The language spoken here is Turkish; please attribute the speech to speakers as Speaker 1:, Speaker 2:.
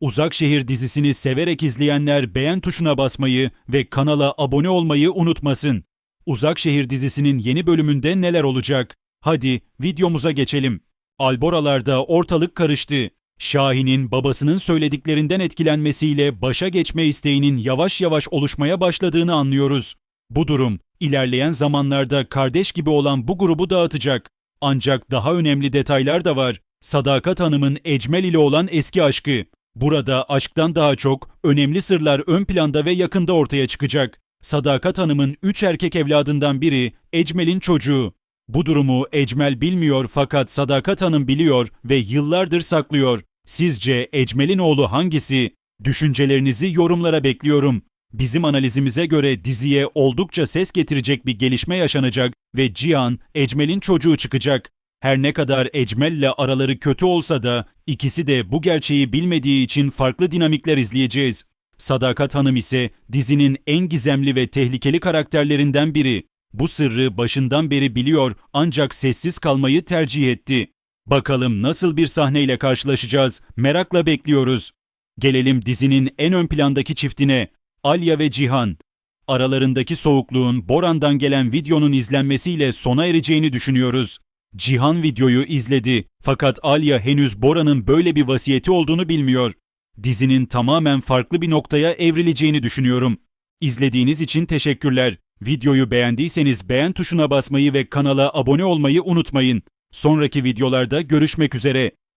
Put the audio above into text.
Speaker 1: Uzak Şehir dizisini severek izleyenler beğen tuşuna basmayı ve kanala abone olmayı unutmasın. Uzak Şehir dizisinin yeni bölümünde neler olacak? Hadi videomuza geçelim. Alboralarda ortalık karıştı. Şahin'in babasının söylediklerinden etkilenmesiyle başa geçme isteğinin yavaş yavaş oluşmaya başladığını anlıyoruz. Bu durum ilerleyen zamanlarda kardeş gibi olan bu grubu dağıtacak. Ancak daha önemli detaylar da var. Sadakat Hanım'ın Ecmel ile olan eski aşkı. Burada aşktan daha çok önemli sırlar ön planda ve yakında ortaya çıkacak. Sadakat Hanım'ın üç erkek evladından biri Ecmel'in çocuğu. Bu durumu Ecmel bilmiyor fakat Sadakat Hanım biliyor ve yıllardır saklıyor. Sizce Ecmel'in oğlu hangisi? Düşüncelerinizi yorumlara bekliyorum. Bizim analizimize göre diziye oldukça ses getirecek bir gelişme yaşanacak ve Cihan, Ecmel'in çocuğu çıkacak. Her ne kadar Ecmel'le araları kötü olsa da ikisi de bu gerçeği bilmediği için farklı dinamikler izleyeceğiz. Sadakat Hanım ise dizinin en gizemli ve tehlikeli karakterlerinden biri. Bu sırrı başından beri biliyor ancak sessiz kalmayı tercih etti. Bakalım nasıl bir sahneyle karşılaşacağız? Merakla bekliyoruz. Gelelim dizinin en ön plandaki çiftine. Alya ve Cihan. Aralarındaki soğukluğun Boran'dan gelen videonun izlenmesiyle sona ereceğini düşünüyoruz. Cihan videoyu izledi fakat Alya henüz Bora'nın böyle bir vasiyeti olduğunu bilmiyor. Dizinin tamamen farklı bir noktaya evrileceğini düşünüyorum. İzlediğiniz için teşekkürler. Videoyu beğendiyseniz beğen tuşuna basmayı ve kanala abone olmayı unutmayın. Sonraki videolarda görüşmek üzere.